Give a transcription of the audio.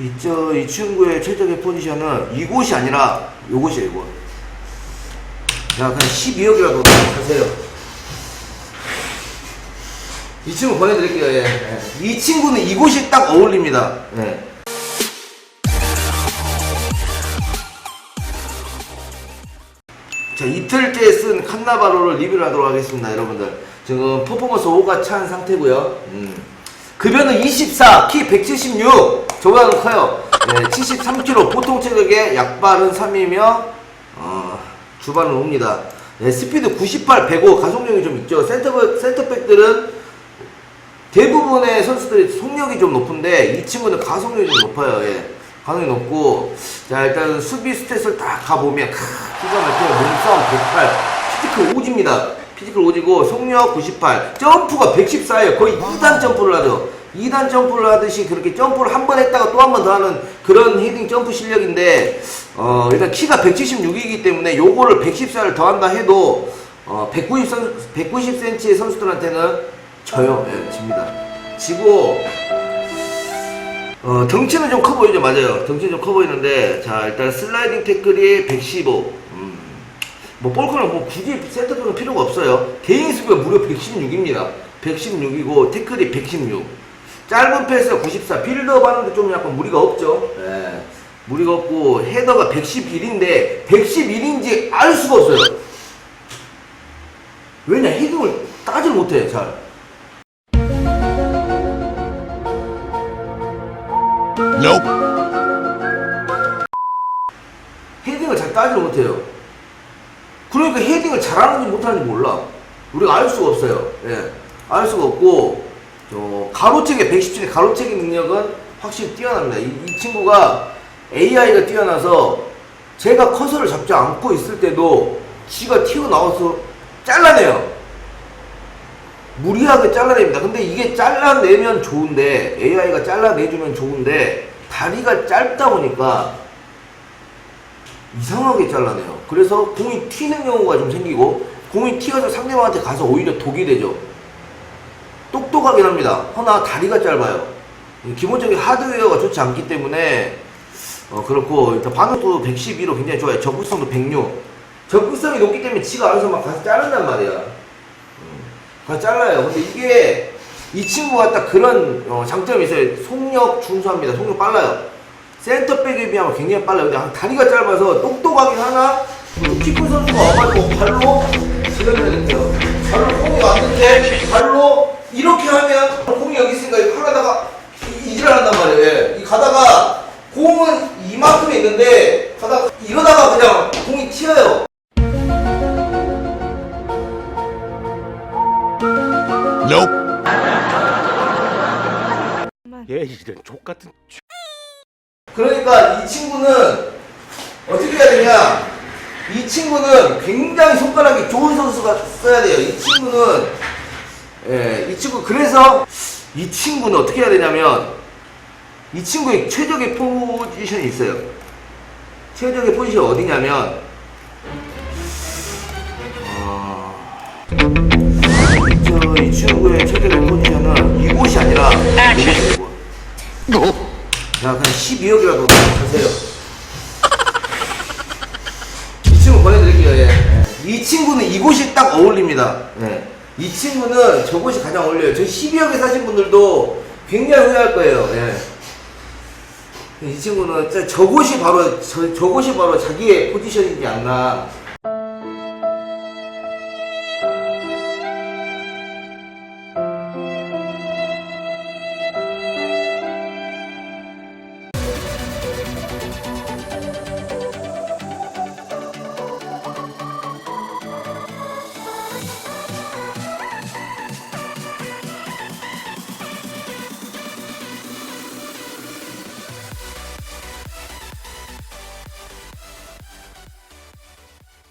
이, 저, 이 친구의 최적의 포지션은 이곳이 아니라 요곳이에요, 이곳. 야, 그냥 12억이라도 하세요. 이 친구 보내드릴게요, 예. 예. 이 친구는 이곳이 딱 어울립니다. 예. 자, 이틀째 쓴 칸나바로를 리뷰를 하도록 하겠습니다, 여러분들. 지금 퍼포먼스 5가 찬 상태고요. 음. 급여는 24, 키 176. 저보다는 커요. 네, 73kg. 보통 체격에 약발은 3이며, 어, 주발은 5입니다. 네, 스피드 98, 105. 가속력이 좀 있죠. 센터, 센터백들은 대부분의 선수들이 속력이 좀 높은데, 이 친구는 가속력이 좀 높아요. 예. 가속력이 높고, 자, 일단 수비 스탯을 딱 가보면, 크, 기가 막혀요. 몸싸움 108. 피지컬 오지입니다. 피지컬 오지고, 속력 98. 점프가 114예요. 거의 2단 점프를 하죠. 2단 점프를 하듯이 그렇게 점프를 한 번 했다가 또 한 번 더 하는 그런 헤딩 점프 실력인데, 어, 일단 키가 176이기 때문에 요거를 114를 더한다 해도, 어, 190, 선, 190cm의 선수들한테는 져요. 예, 집니다. 지고, 어, 덩치는 좀 커 보이죠, 맞아요. 덩치는 좀 커 보이는데, 자, 일단 슬라이딩 태클이 115. 음, 뭐, 볼커는 뭐 굳이 센터백은 필요가 없어요. 개인 수비가 무려 116입니다. 116이고, 태클이 116. 짧은 패스가 94. 빌드업 하는데 좀 약간 무리가 없죠. 예. 무리가 없고, 헤더가 111인데, 111인지 알 수가 없어요. 왜냐, 헤딩을 따질 못해, 잘. Nope. 헤딩을 잘 따지 못해요. 그러니까 헤딩을 잘하는지 못하는지 몰라. 우리가 알 수가 없어요. 예. 알 수가 없고, 저, 가로채기, 117의 가로채기 능력은 확실히 뛰어납니다. 이, 이 친구가 AI가 뛰어나서 제가 커서를 잡지 않고 있을 때도 지가 튀어나와서 잘라내요. 무리하게 잘라냅니다. 근데 이게 잘라내면 좋은데, AI가 잘라내주면 좋은데, 다리가 짧다 보니까 이상하게 잘라내요. 그래서 공이 튀는 경우가 좀 생기고 공이 튀어서 상대방한테 가서 오히려 독이 되죠. 똑똑하긴 합니다. 허나 다리가 짧아요. 기본적인 하드웨어가 좋지 않기 때문에 어 그렇고 일단 반응도 112로 굉장히 좋아요. 적극성도 106. 적극성이 높기 때문에 지가 알아서 막 가서 자른단 말이야. 음, 가서 잘라요. 근데 이게 이 친구가 딱 그런 어, 장점이 있어요. 속력 준수합니다. 속력 빨라요. 센터백에 비하면 굉장히 빨라요. 근데 다리가 짧아서 똑똑하긴 하나 키큰 선수가 와가지고 발로 지려내야 돼요. 발로 공이 왔는데 발로 이렇게 하면 공이 여기 있으니까 이- 이질을 한단 말이에요. 예. 이 가다가 공은 이만큼 있는데 가다가 이러다가 그냥 공이 튀어요. Nope. 얘 이런 족 같은 그러니까 이 친구는 어떻게 해야 되냐? 이 친구는 굉장히 손가락이 좋은 선수가 써야 돼요. 이 친구는 예, 이 친구 그래서 이 친구는 어떻게 해야 되냐면 이 친구의 최적의 포지션이 있어요. 최적의 포지션 어디냐면 어, 저 이 친구의 최적의 포지션은 이곳이 아니라 이곳이고. 야, 그냥 12억이라도 하세요. 이 친구 보내드릴게요, 예. 예. 이 친구는 이곳이 딱 어울립니다. 예. 이 친구는 저곳이 가장 어울려요. 저 12억에 사신 분들도 굉장히 후회할 거예요, 예. 이 친구는 진짜 저곳이 바로, 저, 저곳이 바로 자기의 포지션이지 않나.